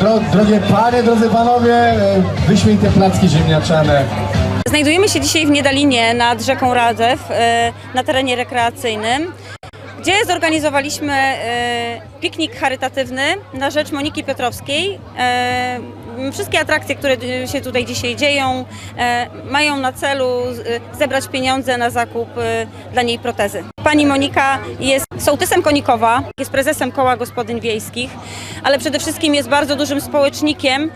Dro, drogie panie, drodzy panowie, e, wyśmienite placki ziemniaczane. Znajdujemy się dzisiaj w Niedalinie nad rzeką Radzew e, na terenie rekreacyjnym, gdzie zorganizowaliśmy e, piknik charytatywny na rzecz Moniki Piotrowskiej. Wszystkie atrakcje, które się tutaj dzisiaj dzieją, mają na celu zebrać pieniądze na zakup dla niej protezy. Pani Monika jest sołtysem Konikowa, jest prezesem Koła Gospodyń Wiejskich, ale przede wszystkim jest bardzo dużym społecznikiem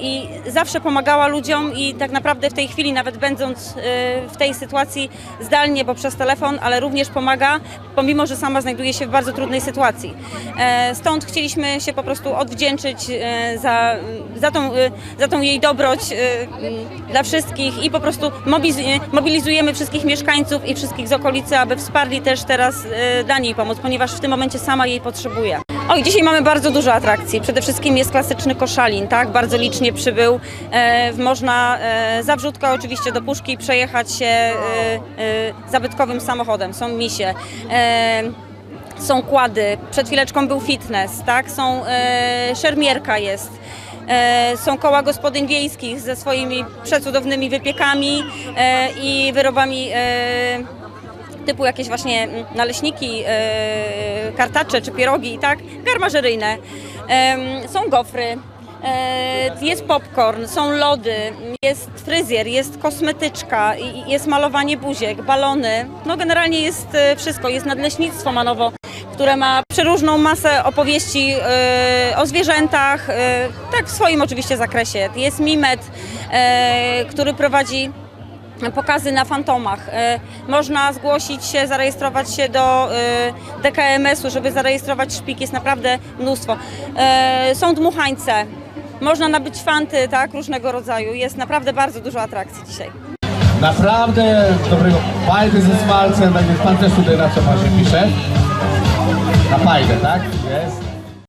i zawsze pomagała ludziom i tak naprawdę w tej chwili, nawet będąc e, w tej sytuacji zdalnie, bo przez telefon, ale również pomaga, pomimo, że sama znajduje się w bardzo trudnej sytuacji. E, Stąd chcieliśmy się po prostu odwdzięczyć e, za, za, tą, e, za tą jej dobroć e, dla wszystkich i po prostu mobiliz- mobilizujemy wszystkich mieszkańców i wszystkich z okolicy, aby wsparli też teraz e, dla niej pomoc, ponieważ w tym momencie sama jej potrzebuje. Oj, dzisiaj mamy bardzo dużo atrakcji. Przede wszystkim jest klasyczny koszalin, tak? Bardzo licznie przybył. E, można e, za oczywiście do puszki przejechać się e, e, zabytkowym samochodem. Są misie. E, są kłady, przed chwileczką był fitness, tak? Są e, szermierka jest. E, są koła gospodyń wiejskich ze swoimi przecudownymi wypiekami e, i wyrobami e, typu jakieś właśnie mm, naleśniki, e, kartacze czy pierogi, tak? Garmażeryjne. Są gofry. E, Jest popcorn, są lody, jest fryzjer, jest kosmetyczka, jest malowanie buziek, balony. No generalnie jest e, wszystko. Jest nadleśnictwo Manowo, które ma przeróżną masę opowieści o zwierzętach, tak w swoim oczywiście zakresie. Jest Mimet, który prowadzi pokazy na fantomach. E, Można zgłosić się, zarejestrować się do e, DKMS-u, żeby zarejestrować szpik. Jest naprawdę mnóstwo. E, Są dmuchańce. Można nabyć fanty, tak, różnego rodzaju. Jest naprawdę bardzo dużo atrakcji dzisiaj. Naprawdę dobrego fajdy ze smalcem, tak więc pan też tutaj na co się pisze. Na fajdę, tak? Jest.